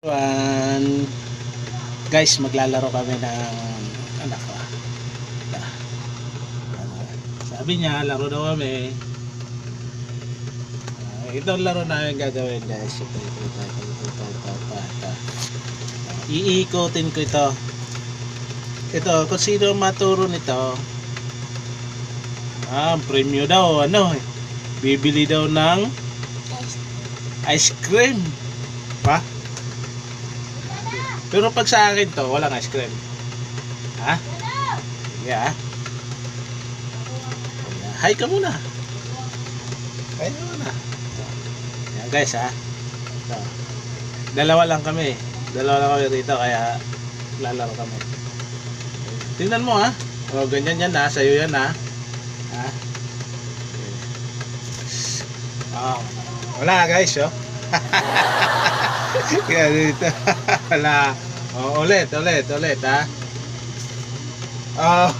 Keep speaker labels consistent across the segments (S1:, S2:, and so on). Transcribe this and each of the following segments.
S1: One. Guys, maglalaro kami ng anak ko. Sabi niya, laro daw kami. Ah, ito ang laro namin gagawin guys. Ito, ito, ito, ito, ito, ito, ito, ito, ito. Iikotin ko ito. Ito, kung sino maturo nito, ah, premyo daw, ano, bibili daw ng ice cream. Pa? Pero pag sa akin to, walang ice cream. Ha? Yeah. Hi ka muna. Hi ka muna. Yan guys ha. Ito. Dalawa lang kami. Dalawa lang kami rito kaya lalaro kami. Tingnan mo ha. O ganyan yan ha. Sa'yo yan ha. Ha? Oh. Wala guys oh. Kaya dito. Wala. Oh, ulit, ulit, ulit, ha? Oh.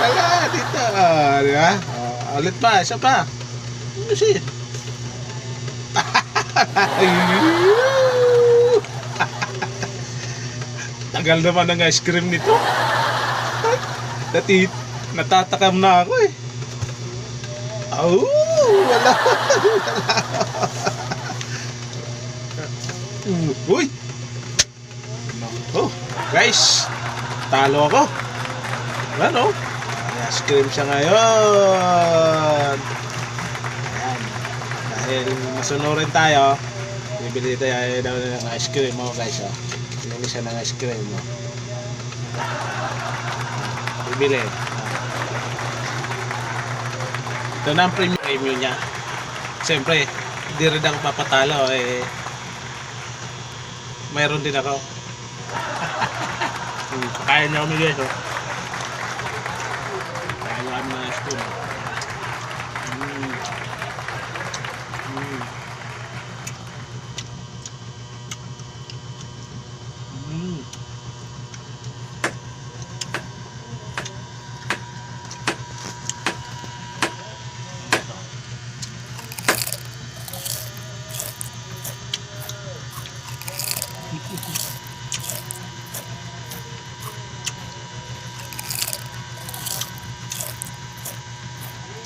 S1: Wala, dito. Oh, di ba? Oh, ulit pa, isa pa. Ano siya? Tagal naman ng ice cream nito. Dati, natatakam na ako eh. Oh, wala. Mm, Uy! Oh, guys! Talo ako. Ano? Ice cream siya ngayon. Ayan. Dahil masunurin tayo, bibili tayo daw ng ice cream mo guys. Oh. Bibili siya ng ice cream mo. Bibili. Ito na ang premium, premium niya. Siyempre, hindi rin ako papatalo eh mayroon din ako. Kaya niya guys, oh. Kaya niya kami mga.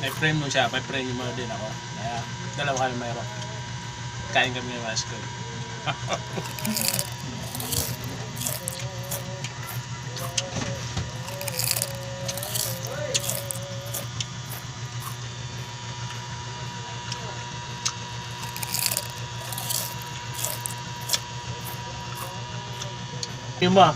S1: May mo siya, may frame mo din ako. Kaya dalawa kami mayroon. Kain kami ng ice cream. Yung ba?